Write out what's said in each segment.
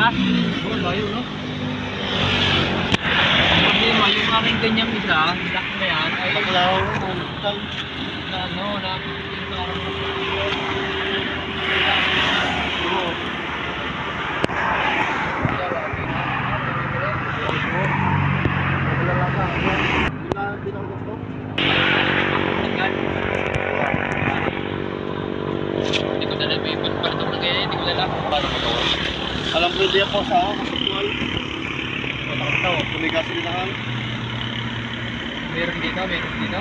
tayo, no? Ang problema, yung aking ganyang isa, lock na yan, ay Baklaw, tal. na ano, na yung parang Wala din ako gusto. Hindi ko dala, may pagpardong na ganyan, hindi ko dala. Paano mo to? Di ako sa ako, kapitual. To? Tumigas din ako. Meron dito, meron dito.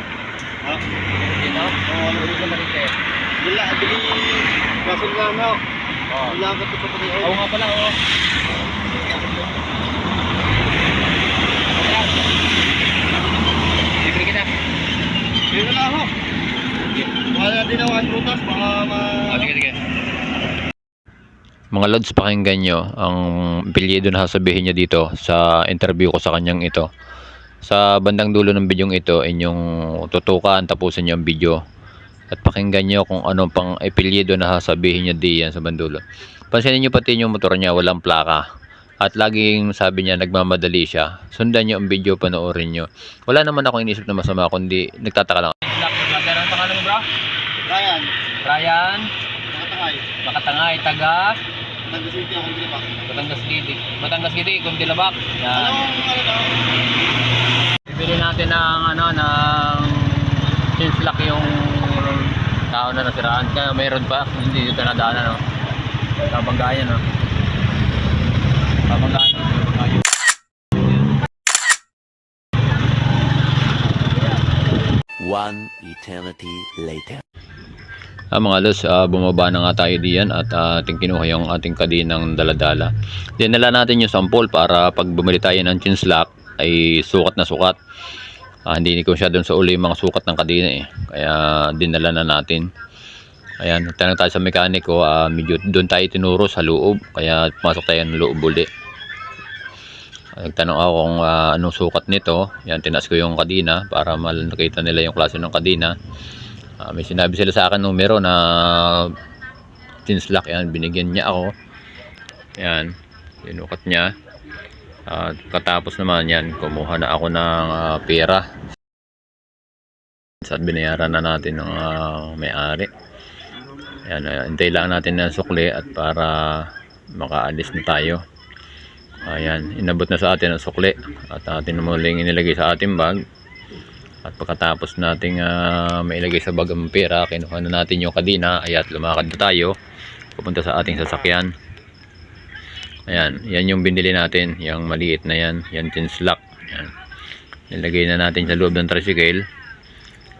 Ha? Meron dito. Oo, ano sa Marite. Wala, bili. Gasin lang ako. Oo. Wala ka ito pa Oo nga pala, oo. Libre kita. Bili na ako. Wala din ako ang prutas, baka ma... Ah, sige, sige. Mga lods, pakinggan nyo ang apelyido na sasabihin niya dito sa interview ko sa kanyang ito. Sa bandang dulo ng bidyong ito, inyong tutukan, tapusin niyo ang video. At pakinggan nyo kung ano pang apelyido na sasabihin niya diyan sa bandulo. Pansinin nyo pati yung motor niya, walang plaka. At laging sabi niya, nagmamadali siya. Sundan nyo ang video, panoorin nyo. Wala naman akong inisip na masama, kundi nagtataka lang. Black, mo, bro? Ryan, Ryan, nakatangay. Makatangay, taga Nag-city ako din ba? Batangas City. Batangas City, Kumtilabak. Yan. Anong ano na? Bibili natin ng ano ng lock yung tao na nasiraan. Kaya mayroon pa, hindi dito nadaanan no. Kabanggayan no. Kabanggayan. Ayun. One eternity later. Ah, mga los, ah, bumaba na nga tayo diyan at ah, ating kinuha yung ating kadinang daladala. Dinala natin yung sample para pag bumili tayo ng chinslak ay sukat na sukat. Ah, hindi ko siya doon sa uli yung mga sukat ng kadina eh. Kaya dinala na natin. Ayan, tanong tayo sa mekaniko, ah, medyo doon tayo tinuro sa loob. Kaya pumasok tayo ng loob uli. Nagtanong ako kung ah, anong sukat nito. Yan, tinas ko yung kadina para makita nila yung klase ng kadina. Ah, may sinabi sila sa akin numero na tinslak yan, binigyan niya ako. Yan, sinukat niya. At katapos naman yan, kumuha na ako ng ah, pera. At binayaran na natin ng ah, may-ari. Yan, uh, lang natin ng sukli at para makaalis na tayo. Ayan, inabot na sa atin ang sukli at atin muling inilagay sa ating bag. At pagkatapos nating ah, mailagay sa bag ang pera, kinuha na natin yung kadina, ay at lumakad na tayo pupunta sa ating sasakyan. Ayan, yan yung binili natin, yung maliit na yan, yan tinslak. Yan. Nilagay na natin sa loob ng tricycle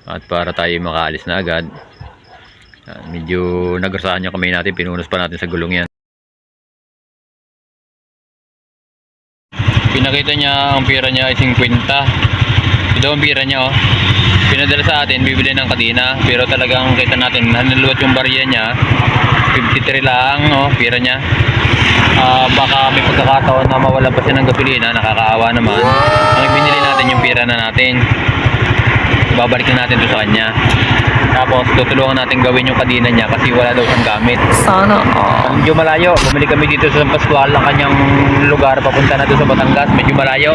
at para tayo makaalis na agad. Yan, medyo nagrasahan yung kamay natin, pinunos pa natin sa gulong yan. Pinakita niya ang pera niya ay 50. Ito ang pera niya oh. Pinadala sa atin, bibili ng kadina. Pero talagang kita natin, naluwat yung barya niya. 53 lang oh, pera niya. Ah, baka may pagkakataon na mawala pa siya ng gasolina, nakakaawa naman. Ang binili natin yung pera na natin. Babalik na natin to sa kanya. Tapos tutulungan natin gawin yung kadina niya kasi wala daw siyang gamit. Sana all. Medyo malayo. Bumili kami dito sa San Pascual ang kanyang lugar papunta na doon sa Batangas. Medyo malayo.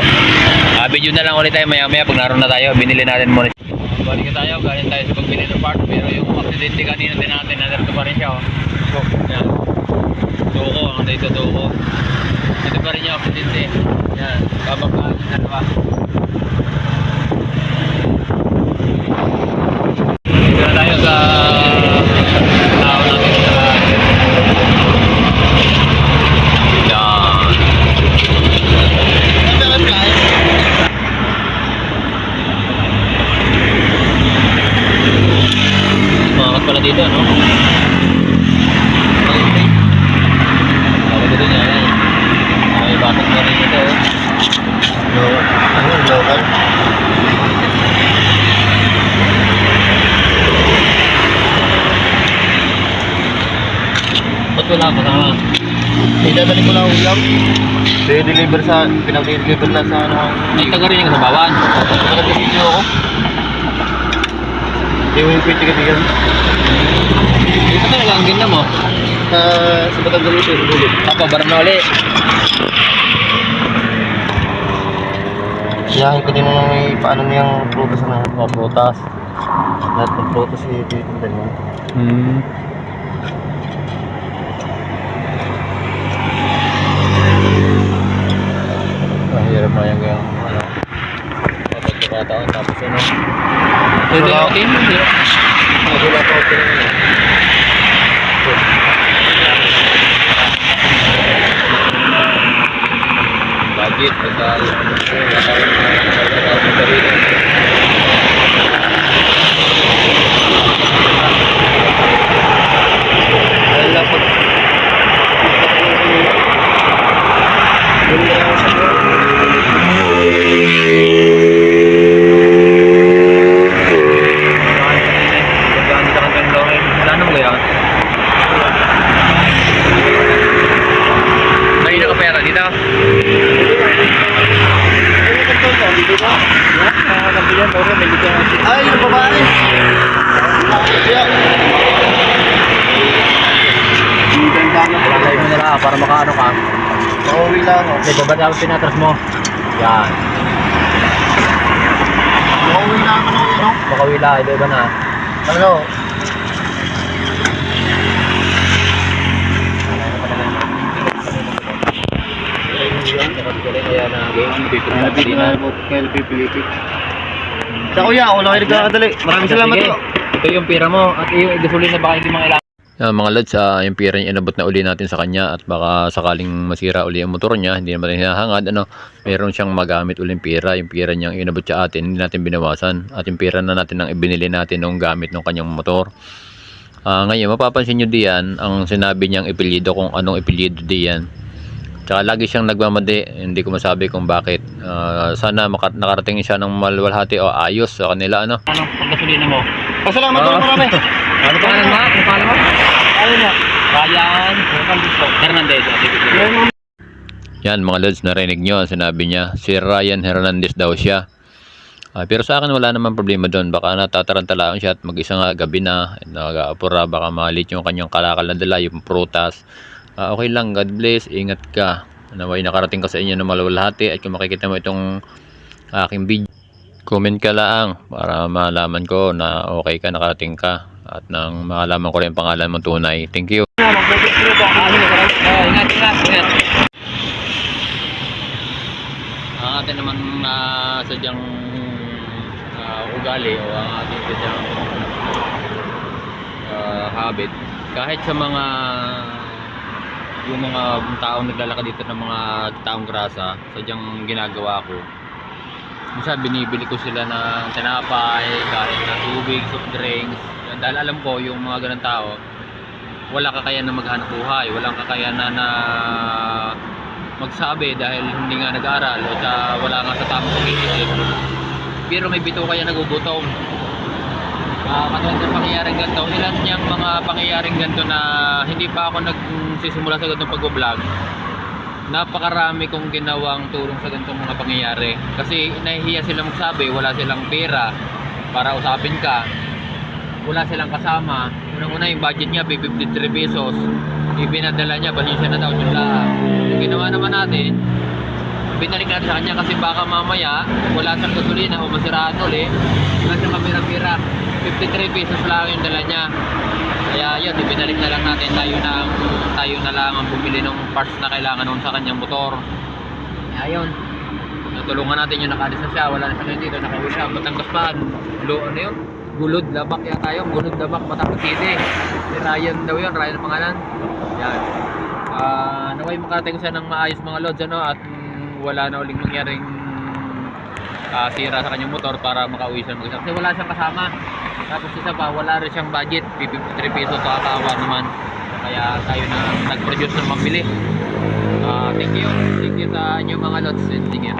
Ah, video na lang ulit tayo maya maya pag naroon na tayo. Binili natin muna. Balik na tayo. Galing tayo sa pagbili ng part. Pero yung aksidente kanina din natin. Nandito pa rin siya. Oh. So, yan. Tuko. Ang dito tuko. Ito pa rin yung aksidente. Yan. Bababa. Ano ba? Pala dito, no? Talaga din yan, eh. May batok na rin ito, eh. Ano, local? Ba't wala pa sama? Idadali ko lang ulam. I-deliver sa, pinag-deliver na sa ano. Ay, taga rin yung sa bawan. Nag-video ako. Hindi mo yung pwede katigan. Ito talaga ang ganda mo. Sa, sa Batangas ito, sa dulo. Ako, Barnoli. Biyahe ko din nung may paano niyang prutas na. Mga prutas. Lahat ng prutas eh, tinitinda niya. Hmm. Mahirap na yung yung ano. Pagkakataon tapos ano. Hindi natin. Hindi. Wala pa ako ng ano. Ka dito. Ay, yung babae. Yan. Lalay mo na lang para makaano ka. Pauwi lang. Hindi, babad ako pinatras mo. Yan. Pauwi lang ako ng ano. Makawila, iba-iba na. Ano? Kaya na game, pipilitan Sabi din ko na. na kayo pipilitit. Sa kuya, ako lang kayo nagkakadali. Maraming salamat po. Ito yung pira mo at yung gasolina baka hindi mga Ah, mga lads, ah, yung pira niya inabot na uli natin sa kanya at baka sakaling masira uli ang motor niya, hindi naman hinahangad, ano, meron siyang magamit uling pira, yung pira niyang inabot sa atin, hindi natin binawasan at yung pira na natin ang ibinili natin nung gamit ng kanyang motor. Ah, ngayon, mapapansin nyo diyan ang sinabi niyang ipilyido kung anong ipilyido diyan. Tsaka lagi siyang nagmamadi, hindi ko masabi kung bakit. Ah, sana maka- nakarating siya ng malwalhati o ayos sa kanila, ano. Anong pagkasulina mo? Pasalamat Ah. po marami. Ano pangalan mo? Ano pangalan mo? Ano na? Ryan Hernandez. Yan mga lods, narinig nyo ang sinabi niya. Si Ryan Hernandez daw siya. Ah, pero sa akin wala naman problema doon. Baka natatarantalaan siya at mag-isa nga gabi na. Nag-aapura, baka malit yung kanyang kalakal na dala, yung prutas. Ah, okay lang, God bless, ingat ka. Naway nakarating ka sa inyo ng malawalhati at kung makikita mo itong aking video, comment ka lang para malaman ko na okay ka, nakarating ka at nang malaman ko rin ang pangalan mo tunay. Thank you. ingat, ingat, ingat. Ang atin naman uh, sadyang ah, ugali o ang ating sadyang ah, habit kahit sa mga yung mga taong naglalakad dito ng mga taong grasa sadyang ginagawa ko. Minsan binibili ko sila ng tinapay kahit na tubig, soft drinks. Dahil alam ko yung mga ganun tao wala kakayanan na maghanap buhay. Walang kakayanan na magsabi dahil hindi nga nag-aral o wala nga sa tamang pag-iisip. Pero may bito kaya nagugutom uh, katulad ng pangyayaring ganito ilan niyang mga pangyayaring ganito na hindi pa ako nagsisimula sa ganitong pag-vlog? Napakarami kong ginawang tulong sa ganitong mga pangyayari. Kasi nahihiya silang magsabi wala silang pera para usapin ka. Wala silang kasama. Unang-una yung budget niya 53 pesos. Ibinadala niya siya na daw yun lang yung ginawa naman natin binalik natin sa kanya kasi baka mamaya wala siyang gasolina o masiraan ulit. Wala siyang kamera-pera 53 pesos lang yung dala niya. Kaya yun ibinalik na lang natin. Tayo na tayo na lang ang bumili ng parts na kailangan noon sa kanyang motor. Kaya yun. Natulungan natin yung nakalis na siya. Wala na siya dito. Nakauwi siya. Batangas pa. Lo ano yun? Gulod Labak yata yun. Gulod Labak. Batangas City si Ryan daw yun. Ryan ang pangalan. Yan. Ah, naway makarating siya ng maayos mga lods ano at wala na uling mangyaring ah, sira sa kanyang motor para makauwi siya mag-isa. Kasi wala siyang kasama tapos isa pa wala rin siyang budget. 53 pesos kakaawa naman. Kaya tayo na nag-produce ng mabili Ah, thank you. Thank you sa inyo mga lods and thank you